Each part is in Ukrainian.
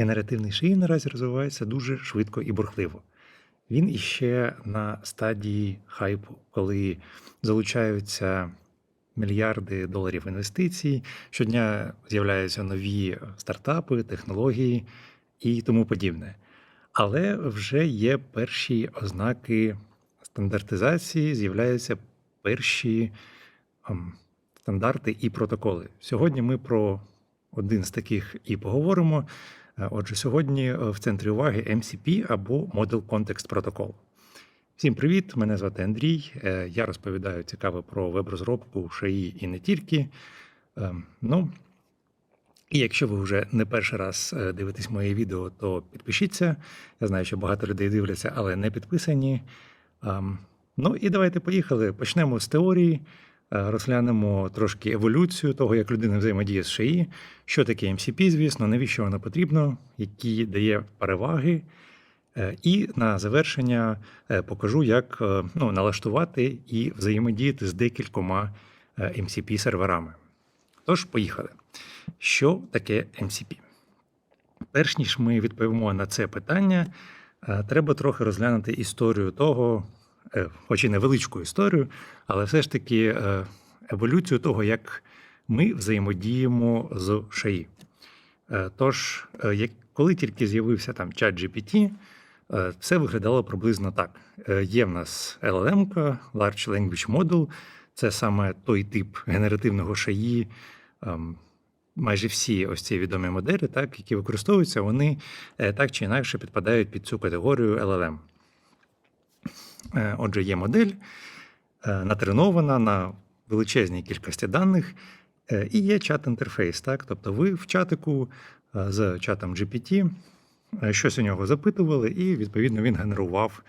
Генеративний шиї наразі розвивається дуже швидко і бурхливо. Він іще на стадії хайпу, коли залучаються мільярди доларів інвестицій. Щодня з'являються нові стартапи, технології і тому подібне. Але вже є перші ознаки стандартизації, з'являються перші ем, стандарти і протоколи. Сьогодні ми про один з таких і поговоримо. Е, Отже, сьогодні е, в центрі уваги MCP або Model Context Protocol. Всім привіт! Мене звати Андрій. Е, Я розповідаю цікаве про веб-розробку в ШАІ і не тільки. Ем, Ну, і якщо ви вже не перший раз дивитесь моє відео, то підпишіться. Я знаю, що багато людей дивляться, але не підписані. Ем, Ну і давайте поїхали. Почнемо з теорії, розглянемо трошки еволюцію того, як людина взаємодіє з ШАІ, що таке MCP, звісно, навіщо воно потрібно, які дає переваги. Е, І на завершення е, покажу, як е, ну, налаштувати і взаємодіяти з декількома MCP серверами. Тож, поїхали. Що таке MCP? Перш ніж ми відповімо на це питання, е, треба трохи розглянути історію того, е, хоч і невеличку історію, але все ж таки е, еволюцію того, як ми взаємодіємо з ШАІ. Е, Тож, е, коли тільки з'явився там чат GPT, е, все виглядало приблизно так. Е, Є в нас LLM, Large Language Model, це саме той тип генеративного шаї. ем, Майже всі ось ці відомі моделі, так, які використовуються, вони е, так чи інакше підпадають під цю категорію LLM. Е, Отже, є модель, е, натренована на величезній кількості даних, е, і є чат-інтерфейс. Так? Тобто ви в чатику з чатом GPT щось у нього запитували, і відповідно він генерував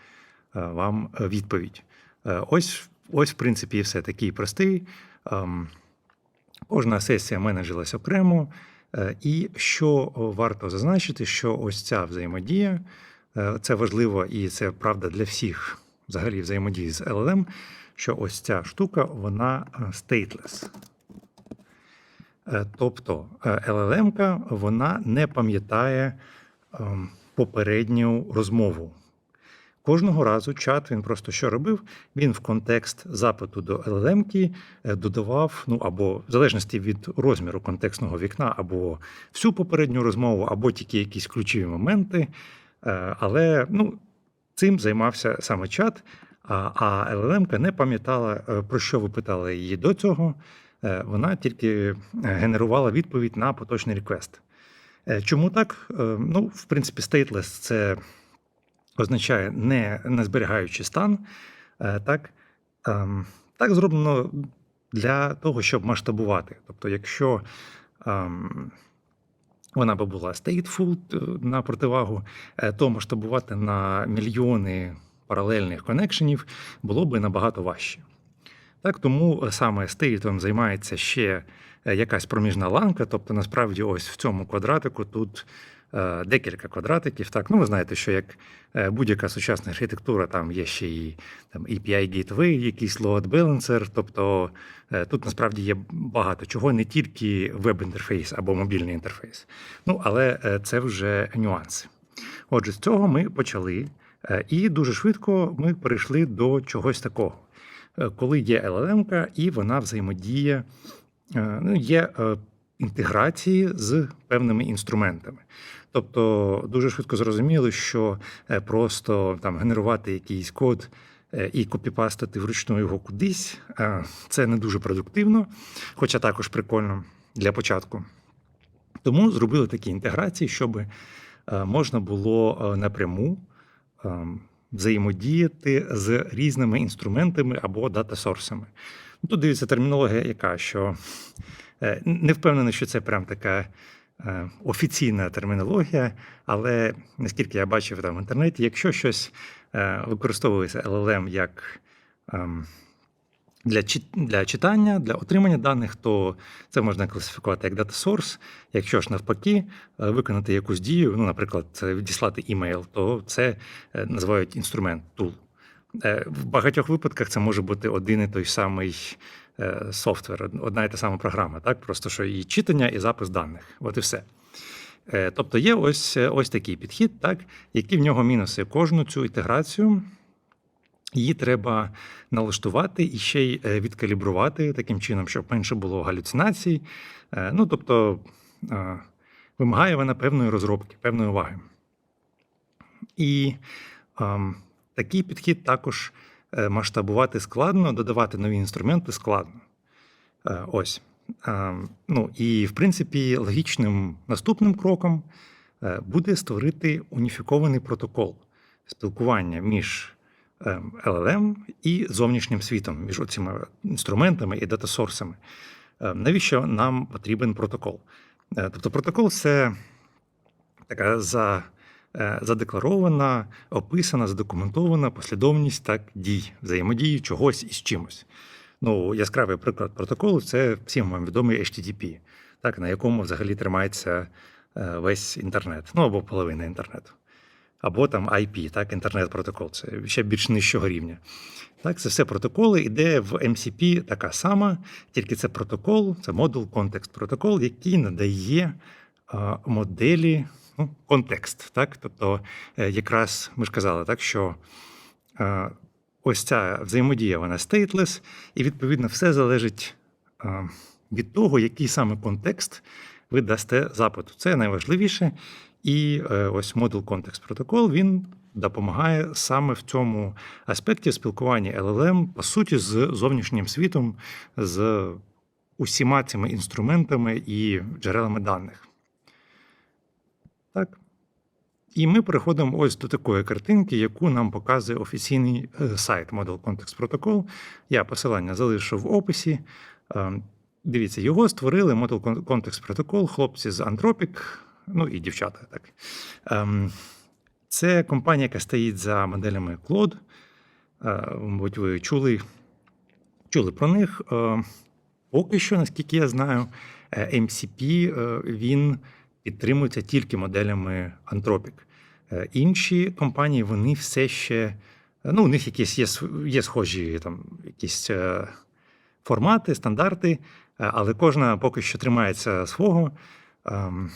вам відповідь. Ось, ось, в принципі, все такий простий. Ем, Кожна сесія менежилась окремо. І що варто зазначити, що ось ця взаємодія, це важливо і це правда для всіх взагалі взаємодії з LLM, що ось ця штука, вона е, stateless. Е, Тобто е, LLM вона не пам'ятає ем, попередню розмову. Кожного разу чат він просто що робив? Він в контекст запиту до LLM додавав, ну або в залежності від розміру контекстного вікна, або всю попередню розмову, або тільки якісь ключові моменти. Але ну, цим займався саме чат. А LLM не пам'ятала, е, про що ви питали її до цього. Е, Вона тільки е, генерувала відповідь на поточний реквест. Чому так? Ну, в принципі, stateless – це означає не, не зберігаючи стан. Так, Ем, так зроблено для того, щоб масштабувати. Тобто, якщо ем, вона би була е, на противагу, тому, штабувати на мільйони паралельних коннекшенів було би набагато важче. Так, тому саме стейтом займається ще е, якась проміжна ланка. Тобто, насправді, ось в цьому квадратику тут е, декілька квадратиків. Так, ну ви знаєте, що як е, будь-яка сучасна архітектура, там є ще і там, API Gateway, якийсь load balancer. Тобто е, тут насправді є багато чого, не тільки веб-інтерфейс або мобільний інтерфейс. Ну, але е, це вже нюанси. Отже, з цього ми почали, е, і дуже швидко ми перейшли до чогось такого. Е, Коли є LLM, і вона взаємодіє, е, ну, є е, інтеграції з певними інструментами. Тобто дуже швидко зрозуміло, що е, просто там генерувати якийсь код е, і копіпастити вручну його кудись, е, це не дуже продуктивно, хоча також прикольно для початку. Тому зробили такі інтеграції, щоб можна було напряму взаємодіяти з різними інструментами або дата-сорсами. Тут дивіться термінологія, яка що не впевнений, що це прям така офіційна термінологія, але наскільки я бачив там в інтернеті, якщо щось е, використовується LLM як ем, для, читання, для отримання даних, то це можна класифікувати як data source. Якщо ж навпаки, е, виконати якусь дію, ну, наприклад, е, відіслати імейл, то це е, називають інструмент tool. Е, В багатьох випадках це може бути один і той самий е, софтвер, одна і та сама програма, так? Просто що і читання, і запис даних. От і все. Е, Тобто є ось, е, ось такий підхід, так, які в нього мінуси. Кожну цю інтеграцію її треба налаштувати і ще й е, відкалібрувати таким чином, щоб менше було галюцинацій. Е, Ну, тобто е, вимагає вона певної розробки, певної уваги. І ем, такий підхід також е, масштабувати складно, додавати нові інструменти складно. Е, Ось. Ем, Ну і в принципі, логічним наступним кроком е, буде створити уніфікований протокол спілкування між ем, LLM і зовнішнім світом, між цими інструментами і датасорсами. Е, Навіщо нам потрібен протокол? Е, Тобто, протокол це така за, е, задекларована, описана, задокументована послідовність так дій, взаємодії чогось із чимось. Ну, яскравий приклад протоколу це всім вам відомий HTTP, так, на якому взагалі тримається е, весь інтернет, ну або половина інтернету. Або там IP, так, інтернет-протокол, це ще більш нижчого рівня. Так, це все протоколи, іде в MCP така сама, тільки це протокол, це модул контекст протокол, який надає а, моделі ну, контекст. Так? Тобто, е, якраз ми ж казали, так, що а, ось ця взаємодія, вона stateless, і відповідно все залежить а, від того, який саме контекст ви дасте запиту. Це найважливіше. І е, ось модул контекст протокол він допомагає саме в цьому аспекті спілкування LLM, по суті, з зовнішнім світом, з усіма цими інструментами і джерелами даних. Так. І ми переходимо ось до такої картинки, яку нам показує офіційний е, сайт Model Context Protocol. Я посилання залишу в описі. Е, Дивіться, його створили Model Context Protocol, хлопці з Anthropic, ну і дівчата. так. Ем, Це компанія, яка стоїть за моделями Claude. Е, Мабуть, ви чули, чули про них. Поки що, наскільки я знаю, MCP він підтримується тільки моделями Anthropic. Е, Інші компанії вони все ще. Ну, у них якісь є, є схожі там, якісь е, формати, стандарти, е, але кожна поки що тримається свого. Ем,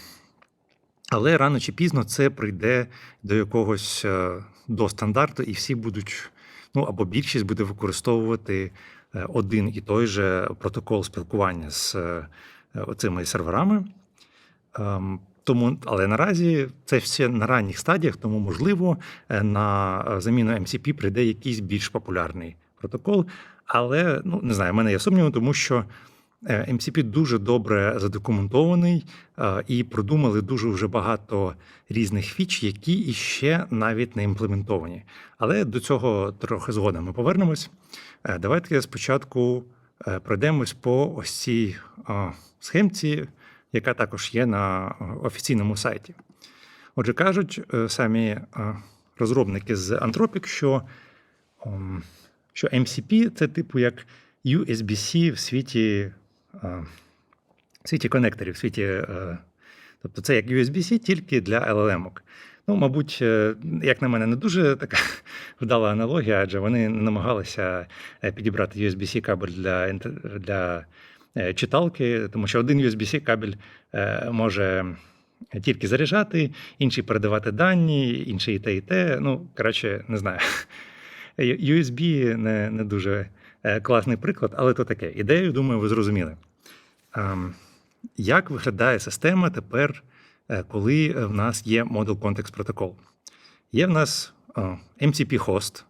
Але рано чи пізно це прийде до якогось е, до стандарту, і всі будуть, ну або більшість буде використовувати е, один і той же протокол спілкування з е, оцими серверами. Ем, Тому, але наразі це все на ранніх стадіях, тому можливо е, на е, заміну MCP прийде якийсь більш популярний протокол. Але ну не знаю, в мене є сумніви, тому що е, MCP дуже добре задокументований і продумали дуже вже багато різних фіч, які іще навіть не імплементовані. Але до цього трохи згодом ми повернемось. Давайте спочатку пройдемось по ось цій схемці, яка також є на е, офіційному сайті. Отже, кажуть е, самі е, розробники з Anthropic, що, що MCP це типу як USB-C в світі, в світі конекторів, в світі, тобто це як USB-C тільки для LLM-ок. Ну, мабуть, як на мене, не дуже така вдала аналогія, адже вони намагалися підібрати USB-C кабель для, для читалки, тому що один USB-C кабель е, може тільки заряджати, інший передавати дані, інший і те, і те. Ну, коротше, не знаю. USB не, не дуже е, класний приклад, але то таке. Ідею, думаю, ви зрозуміли. Ем, Як виглядає система тепер, е, коли в нас є Model Context Protocol? Є в нас е, MCP-хост.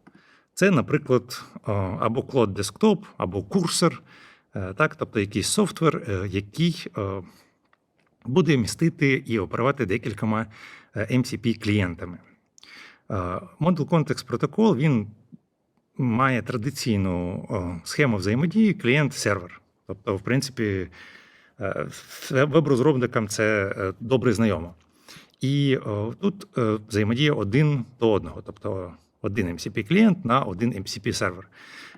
Це, наприклад, е, або Cloud Desktop, або курсор, е, так, тобто якийсь софтвер, е, який е, буде містити і оперувати декількома е, MCP-клієнтами. Е, Model Context Protocol він має традиційну е, схему взаємодії клієнт-сервер. Тобто, в принципі, е, веб-розробникам це е, добре знайомо. І е, тут е, взаємодія один до одного, тобто один MCP-клієнт на один MCP-сервер.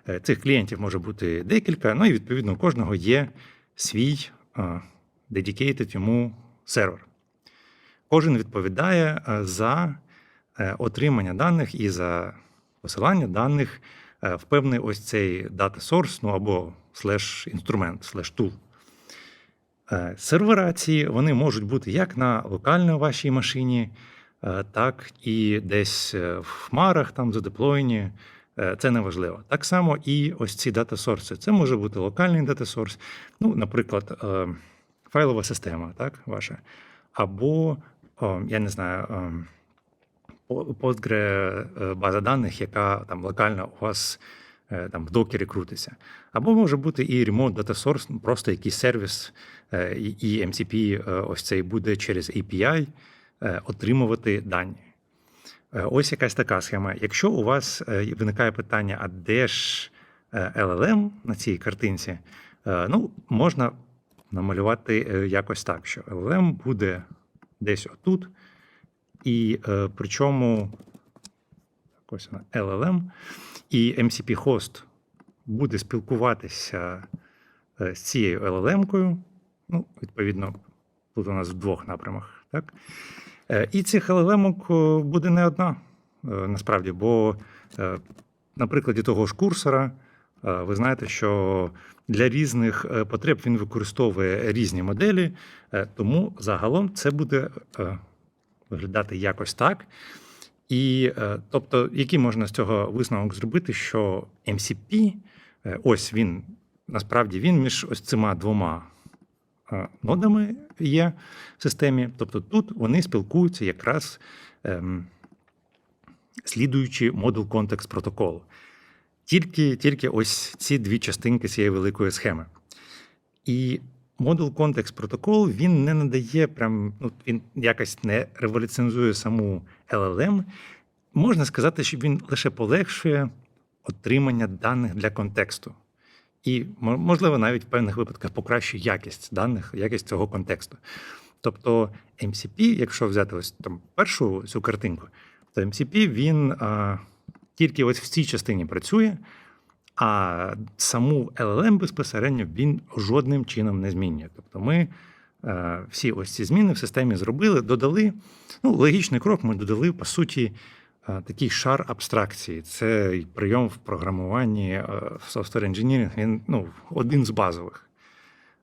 Е, Цих клієнтів може бути декілька, ну і відповідно у кожного є свій е, dedicated йому сервер. Кожен відповідає е, за отримання даних і за посилання даних в певний ось цей data source, ну або слеш інструмент, слеш tool. Е, Сервера ці вони можуть бути як на локальній вашій машині, так і десь в хмарах там задеплоєні. Е, Це не важливо. Так само і ось ці дата сорси. Це може бути локальний дата сорс, ну, наприклад, е, файлова система, так, ваша. Або, я не знаю, ем, Postgre е, база даних, яка там локально у вас е, там в докері крутиться. Або може бути і remote data source, ну, просто якийсь сервіс, е, і MCP е, ось цей буде через API е, отримувати дані. Е, Ось якась така схема. Якщо у вас е, виникає питання, а де ж е, LLM на цій картинці, е, ну, можна намалювати е, якось так, що LLM буде десь отут, і е, причому ось вона, LLM, і MCP-хост буде спілкуватися е, з цією LLM-кою. Ну, відповідно, тут у нас в двох напрямах. Так? Е, І цих LLM-ок е, буде не одна, е, насправді, бо на прикладі того ж курсора, ви знаєте, що для різних потреб він використовує різні моделі, тому загалом це буде виглядати якось так. І тобто, який можна з цього висновок зробити, що MCP, ось він насправді він між ось цими двома нодами є в системі. Тобто тут вони спілкуються якраз ем, слідуючи модул контекст протоколу. Тільки, тільки ось ці дві частинки цієї великої схеми. І модул контекст протокол він не надає прям, ну, він якось не революціонізує саму LLM. Можна сказати, що він лише полегшує отримання даних для контексту. І, можливо, навіть в певних випадках покращує якість даних, якість цього контексту. Тобто MCP, якщо взяти ось там першу цю картинку, то MCP він а, тільки ось в цій частині працює, а саму LLM безпосередньо він жодним чином не змінює. Тобто ми е, всі ось ці зміни в системі зробили, додали. Ну, логічний крок, ми додали, по суті, такий шар абстракції. Це прийом в програмуванні е, в software engineering, він ну, один з базових.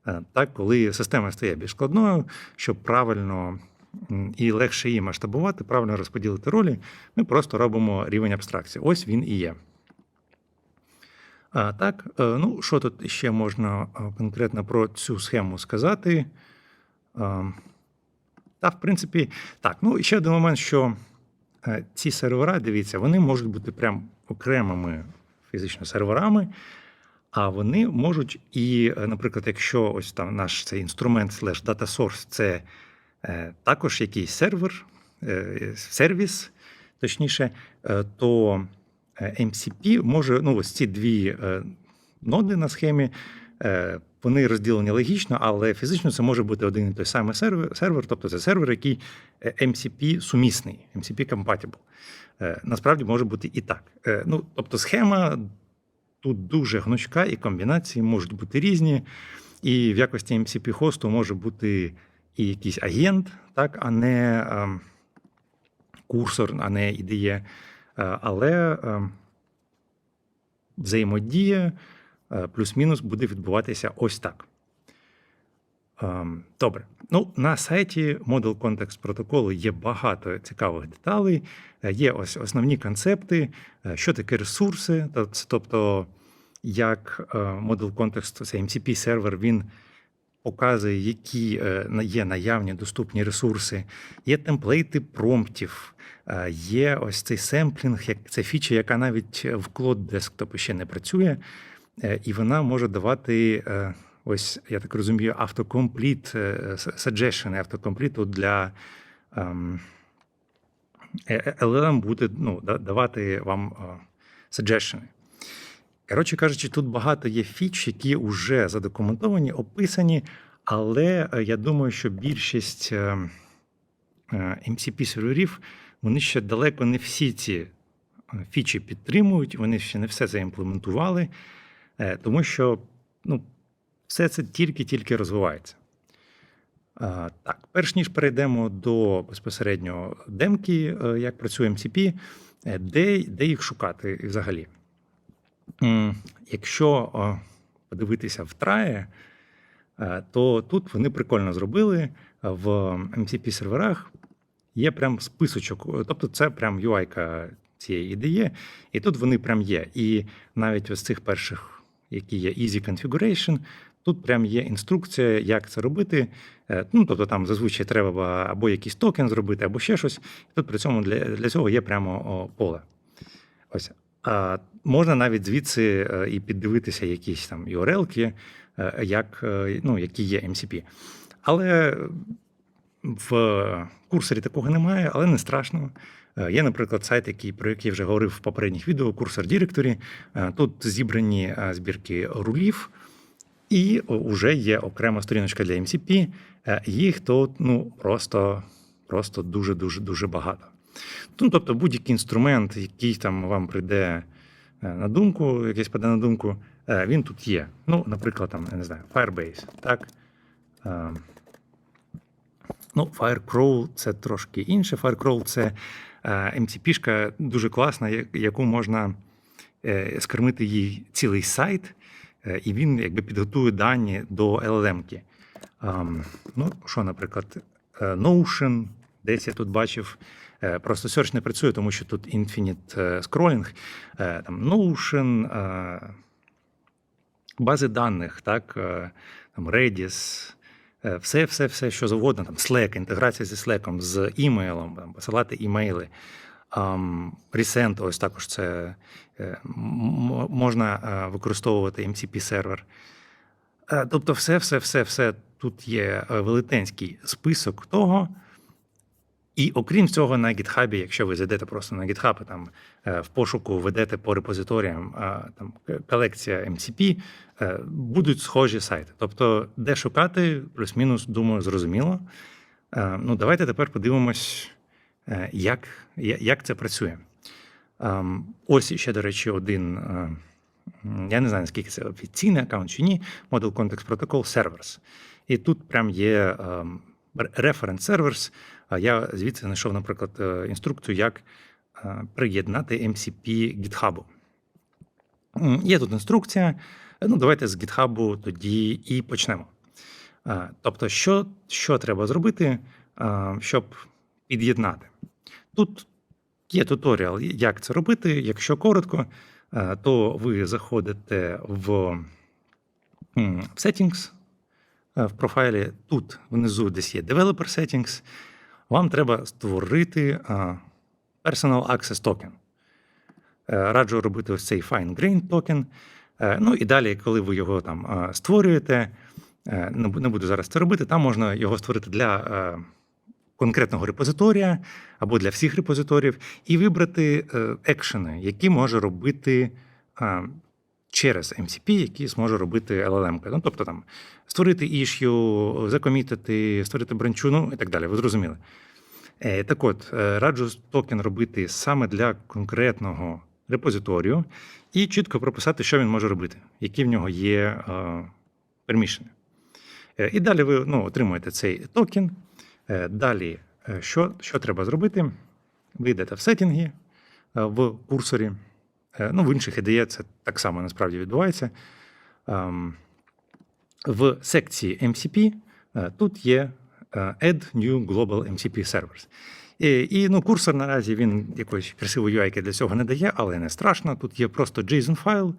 Е, Так, коли система стає більш складною, щоб правильно і легше її масштабувати, правильно розподілити ролі, ми просто робимо рівень абстракції. Ось він і є. А, так, е, ну що тут ще можна конкретно про цю схему сказати? Та, в принципі, так, ну ще один момент, що ці сервера, дивіться, вони можуть бути прям окремими фізично серверами, а вони можуть і, е, наприклад, якщо ось там наш цей інструмент slash data source, це е, також якийсь сервер, е, сервіс, точніше, е, то е, MCP може, ну, ось ці дві е, ноди на схемі, е, вони розділені логічно, але фізично це може бути один і той самий сервер, сервер тобто це сервер, який е, MCP сумісний, MCP compatible. Е, Насправді може бути і так. Е, Ну, тобто схема тут дуже гнучка, і комбінації можуть бути різні. І в якості MCP хосту може бути і якийсь агент, так, а не ем, курсор, а не. Е, Але ем, взаємодія е, плюс-мінус буде відбуватися ось так. Ем, Добре. Ну, на сайті Model Context протоколу є багато цікавих деталей. Е, Є ось основні концепти, е, що таке ресурси, тобто, як е, Model Context, це MCP сервер, він показує, які е, є наявні доступні ресурси, є темплейти промптів, е, є ось цей семплінг, як це фіча, яка навіть в Cloud Desktop ще не працює, е, і вона може давати. е, Ось, я так розумію, автокомпліт, suggestion автокомпліту для ем, е- LLM буде ну, давати вам е, suggestion. Коротше кажучи, тут багато є фіч, які вже задокументовані, описані, але е, я думаю, що більшість е, е, MCP-серверів вони ще далеко не всі ці е, фічі підтримують, вони ще не все це імплементували, е, тому що ну, все це тільки-тільки розвивається. Так, перш ніж перейдемо до безпосередньо демки, е, як працює MCP, е, де, де їх шукати взагалі? Якщо подивитися в трає, е, то тут вони прикольно зробили в MCP серверах. Є прям списочок, тобто це прям UI цієї ідеї, і тут вони прям є. І навіть ось цих перших, які є Easy Configuration, тут прям є інструкція, як це робити. Е, Ну, тобто там зазвичай треба або якийсь токен зробити, або ще щось. Тут при цьому для, для цього є прямо поле. Ось. А можна навіть звідси е, і піддивитися якісь там URL-ки, е, як, ну, які є MCP. Але в курсорі такого немає, але не страшно. Е, Є, наприклад, сайт, який, про який вже говорив в попередніх відео, курсор. Е, Тут зібрані е, збірки рулів, і вже є окрема сторіночка для MCP. Е, Їх тут ну, просто, просто дуже-дуже дуже багато. Ну, тобто будь-який інструмент, який там вам прийде на думку, якийсь паде на думку, він тут є. Ну, наприклад, там, я не знаю, Firebase, так? Ну, Firecrawl це трошки інше. Firecrawl це MCP-шка дуже класна, яку можна е, скормити їй цілий сайт, е, і він якби підготує дані до LLM-ки. Ну, що, наприклад, е, Notion, десь я тут бачив. е, Просто Search не працює, тому що тут Infinite е, Scrolling. Е, Там Notion, е, бази даних, так, е, там Redis, е, все, все, все, що завгодно, там Slack, інтеграція зі Slack, з імейлом, там, посилати імейли. Resent, ось також це е, можна е, використовувати MCP сервер. Е, Тобто, все, все, все, все тут є е, велетенський список того. І окрім цього, на GitHub, якщо ви зайдете просто на GitHub, там е, в пошуку ведете по репозиторіям там колекція MCP, е, будуть схожі сайти. Тобто, де шукати, плюс-мінус, думаю, зрозуміло. Е, Ну, давайте тепер подивимось, як, як це працює. Ем, Ось ще, до речі, один. Я не знаю, наскільки це офіційний аккаунт чи ні. Model Context Protocol Servers. І тут прям є ем, reference servers. Я звідси знайшов, наприклад, е, інструкцію, як е, приєднати MCP GitHub. Є тут інструкція. Ну, давайте з GitHub тоді і почнемо. Е, Тобто, що, що треба зробити, е, щоб під'єднати? Тут є туторіал, як це робити. Якщо коротко, е, то ви заходите в в Settings, е, в профайлі. Тут внизу десь є Developer Settings. Вам треба створити Personal Access Token. Е, Раджу робити ось цей Fine Grain токен. Е, Ну і далі, коли ви його там створюєте, е, не буду зараз це робити, там можна його створити для конкретного репозиторія або для всіх репозиторіїв, і вибрати екшени, які може робити через MCP, які зможе робити LLM. Ну, тобто там створити issue, закомітити, створити бранчу, ну і так далі. Ви зрозуміли. Е, Так от, е, раджу токен робити саме для конкретного репозиторію і чітко прописати, що він може робити, які в нього є е, перміщення. Е, І далі ви ну, отримуєте цей токен. Далі, що, що треба зробити? Ви йдете в сеттінги в курсорі. Е, Ну, в інших ідеях це так само насправді відбувається. Ем, В секції MCP е, тут є е, Add New Global MCP Servers. І, і ну, курсор наразі він якоїсь красивої UI для цього не дає, але не страшно. Тут є просто JSON файл,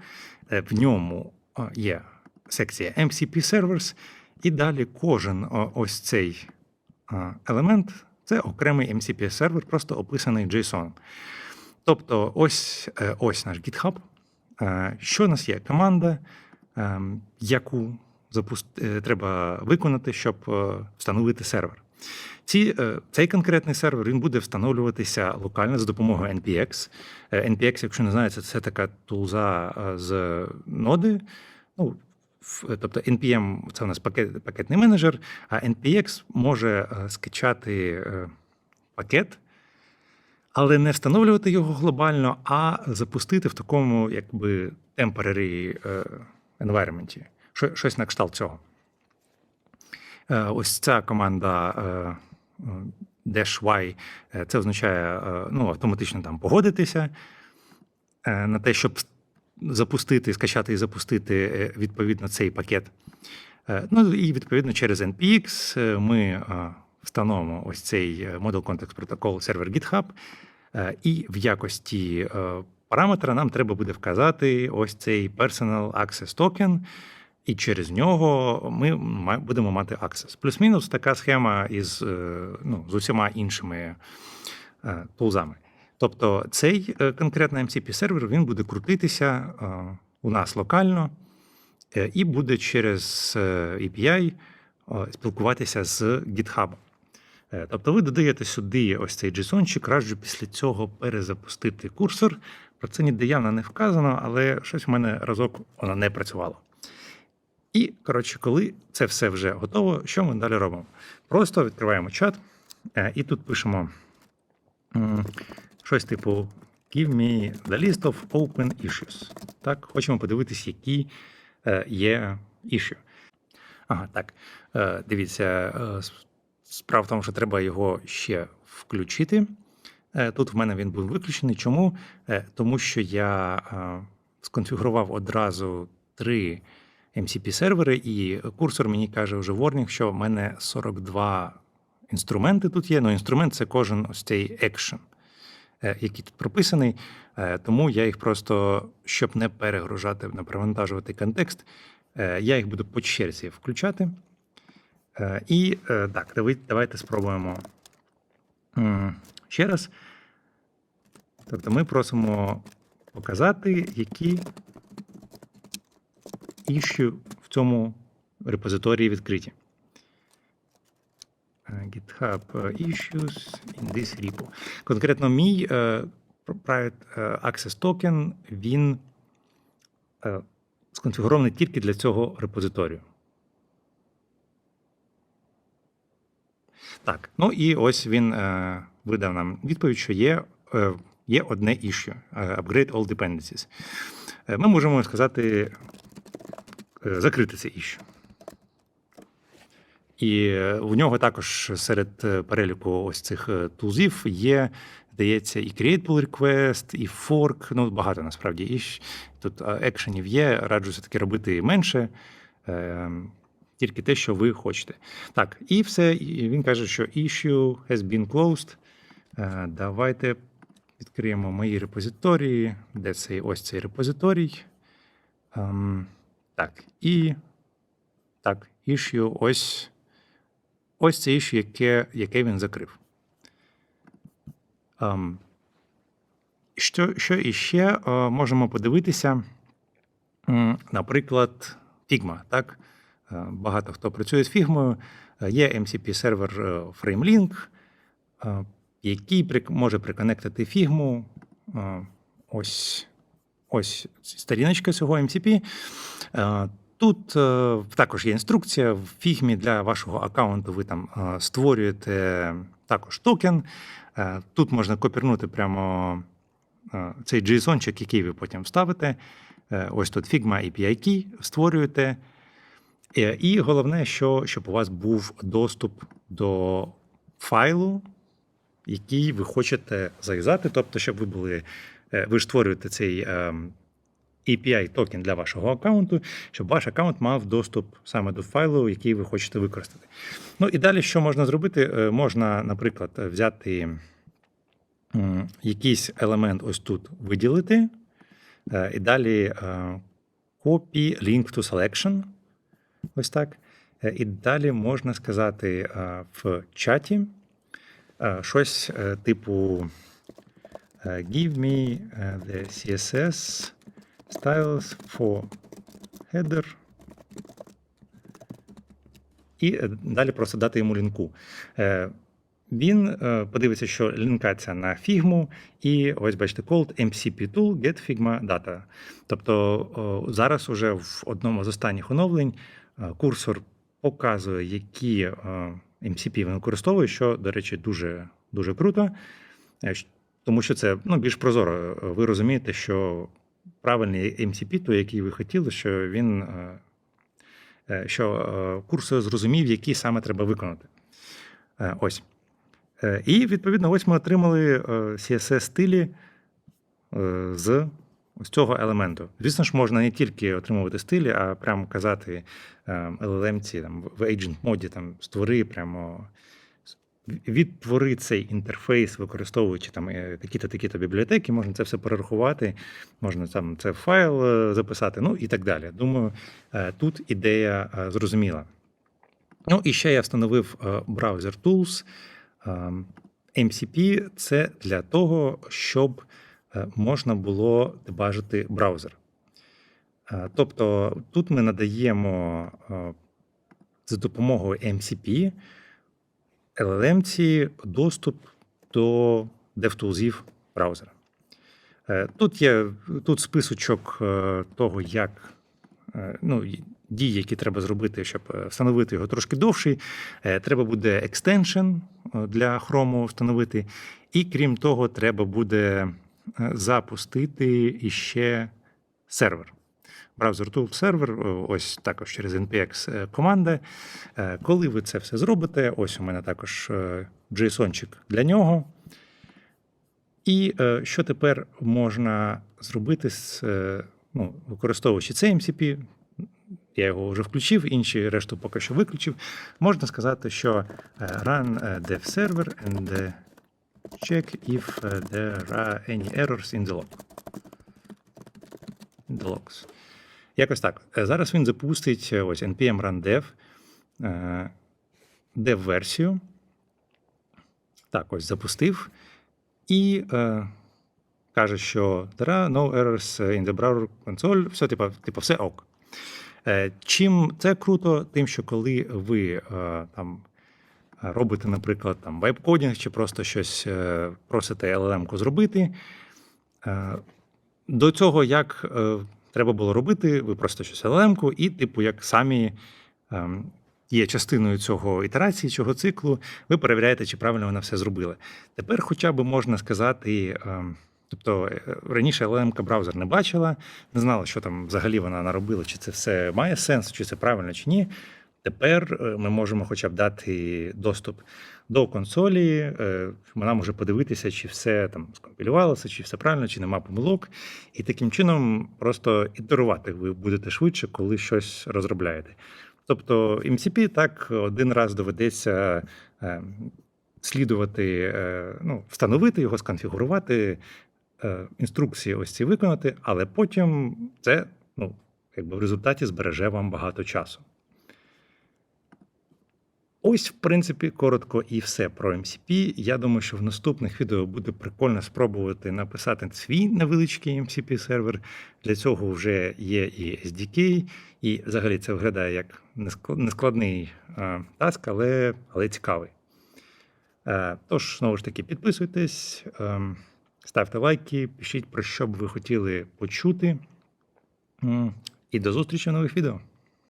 в ньому є секція MCP Servers, і далі кожен ось цей елемент це окремий MCP сервер, просто описаний JSON. Тобто, ось, е, ось наш GitHub. Е, Що у нас є? Команда, е, яку е, треба виконати, щоб встановити сервер. Ці, цей конкретний сервер він буде встановлюватися локально за допомогою NPX. NPX, якщо не знаєте, це така тулза з ноди. Ну, тобто NPM це у нас пакет, пакетний менеджер, а NPX може скачати пакет, але не встановлювати його глобально, а запустити в такому якби temporary е, environment. Щось на кшталт цього. Е, Ось ця команда е, dash y, це означає ну, автоматично там погодитися на те, щоб запустити, скачати і запустити відповідно цей пакет. Ну і відповідно через NPX ми встановимо ось цей Model Context Protocol сервер GitHub, е, і в якості е, параметра нам треба буде вказати ось цей Personal Access Token, і через нього ми будемо мати access. Плюс-мінус така схема із е, ну, з усіма іншими тулзами. Тобто цей конкретно MCP сервер він буде крутитися у нас локально і буде через API спілкуватися з GitHub. Е, Тобто ви додаєте сюди ось цей JSON-чик, раджу після цього перезапустити курсор. Про це ніде явно не вказано, але щось у мене разок воно не працювало. І, коротше, коли це все вже готово, що ми далі робимо? Просто відкриваємо чат е, і тут пишемо щось типу Give me the list of open issues. Так, хочемо подивитись, які е, є issue. Ага, так. Дивіться, справа в тому, що треба його ще включити. Е, Тут в мене він був виключений. Чому? Е, Тому що я е, сконфігурував одразу три MCP сервери, і курсор мені каже вже warning, що в мене 42 інструменти тут є. Ну, інструмент це кожен ось цей екшен, який тут прописаний. Тому я їх просто, щоб не перегружати, не перевантажувати контекст, я їх буду по черзі включати. Е, І е, так, давайте спробуємо ще раз. Тобто ми просимо показати, які іщу в цьому репозиторії відкриті. Е, GitHub issues in this repo. Конкретно мій Private Access Token, він сконфігурований тільки для цього репозиторію. Так, ну і ось він е, видав нам відповідь, що є, е, є одне issue – е, Upgrade all dependencies. Е, Ми можемо сказати е, закрити це issue. І у нього також серед переліку ось цих тулзів є, здається, і Create Pull Request, і Fork, ну багато насправді іщ. Тут екшенів є, раджу все-таки робити менше. Тільки те, що ви хочете. Так, і все. І він каже, що issue has been closed. Е, Давайте відкриємо мої репозиторії. Де цей ось цей репозиторій? Ем, так, і так, issue ось. Ось це issue, яке, яке він закрив. Ем, що, що іще е, можемо подивитися? Наприклад, Figma. Так? Е, Багато хто працює з Figma. Е, Є MCP сервер е, FrameLink, який може приконектити. Е, Ось, ось сторіночка цього MCP. Тут також є інструкція. В Figma для вашого аккаунту ви там створюєте також токен. Тут можна копірнути прямо цей JSON-чик, який ви потім вставите. Ось тут Figma API Key створюєте. Е, І головне, що, щоб у вас був доступ до файлу, який ви хочете зав'язати. Тобто, щоб ви були, е, ви ж створюєте цей ем, API токен для вашого аккаунту, щоб ваш аккаунт мав доступ саме до файлу, який ви хочете використати. Ну і далі, що можна зробити? Е, Можна, наприклад, взяти якийсь елемент ось тут виділити, і далі copy link to selection. Ось так. Е, І далі можна сказати е, в чаті е, щось типу Give me the CSS styles for header. І далі просто дати йому лінку. Він подивиться, що лінкація на фігму, і ось бачите, called MCP tool get Figma data. Тобто зараз уже в одному з останніх оновлень курсор показує, які е, MCP він використовує, що, до речі, дуже, дуже круто, Е, тому що це ну, більш прозоро. Ви розумієте, що правильний MCP, той, який ви хотіли, що він е, е, що е, курсор зрозумів, які саме треба виконати. Е, Ось. Е, І відповідно, ось ми отримали CSS стилі е, з ось цього елементу. Звісно ж, можна не тільки отримувати стилі, а прямо казати ем, LLM там, в agent моді там, створи прямо. Відтвори цей інтерфейс, використовуючи там е, такі-то такі-то бібліотеки, можна це все перерахувати, можна там це в файл е, записати, ну і так далі. Думаю, е, тут ідея зрозуміла. Ну і ще я встановив Browser Tools. Ем, MCP це для того, щоб можна було дебажити браузер. Е, Тобто тут ми надаємо е, за допомогою MCP LLM доступ до DevTools браузера. Е, Тут є тут списочок е, того, як е, ну, дій, які треба зробити, щоб е, встановити його трошки довший. Е, Треба буде екстеншн е, для Chrome встановити. І крім того, треба буде е, запустити іще сервер. Browser Tool сервер, е, ось також через npx е, команда. Е, Коли ви це все зробите, ось у мене також е, JSON-чик для нього. І е, що тепер можна зробити, з, е, ну, використовуючи цей MCP, я його вже включив, інші решту поки що виключив. Можна сказати, що е, run е, dev server and е, check if е, there are any errors in the log. The logs. Якось так. Е, Зараз він запустить е, ось npm run dev, е, dev-версію. Так, ось запустив. І е, каже, що there are no errors in the browser console, все, типу, типу, все ок. Е, Чим це круто, тим, що коли ви е, там робите, наприклад, там веб-кодінг чи просто щось е, просите LLM-ку зробити. е, До цього, як е, треба було робити, ви просто щось LLM-ку, і, типу, як самі ем, є частиною цього ітерації, цього циклу, ви перевіряєте, чи правильно вона все зробила. Тепер, хоча б можна сказати, ем, тобто е, раніше LLM-ка браузер не бачила, не знала, що там взагалі вона наробила, чи це все має сенс, чи це правильно, чи ні. Тепер е, ми можемо хоча б дати доступ до консолі. е, Вона може подивитися, чи все там скомпілювалося, чи все правильно, чи нема помилок. І таким чином просто ітерувати ви будете швидше, коли щось розробляєте. Тобто MCP так один раз доведеться е, слідувати, ну, встановити його, сконфігурувати, інструкції ось ці виконати, але потім це ну, якби в результаті збереже вам багато часу. Ось, в принципі, коротко і все про MCP. Я думаю, що в наступних відео буде прикольно спробувати написати свій невеличкий MCP сервер. Для цього вже є і SDK, і взагалі це виглядає як нескладний е, таск, але, але цікавий. Е, Тож, знову ж таки, підписуйтесь, е, ставте лайки, пишіть про що б ви хотіли почути. І до зустрічі в нових відео.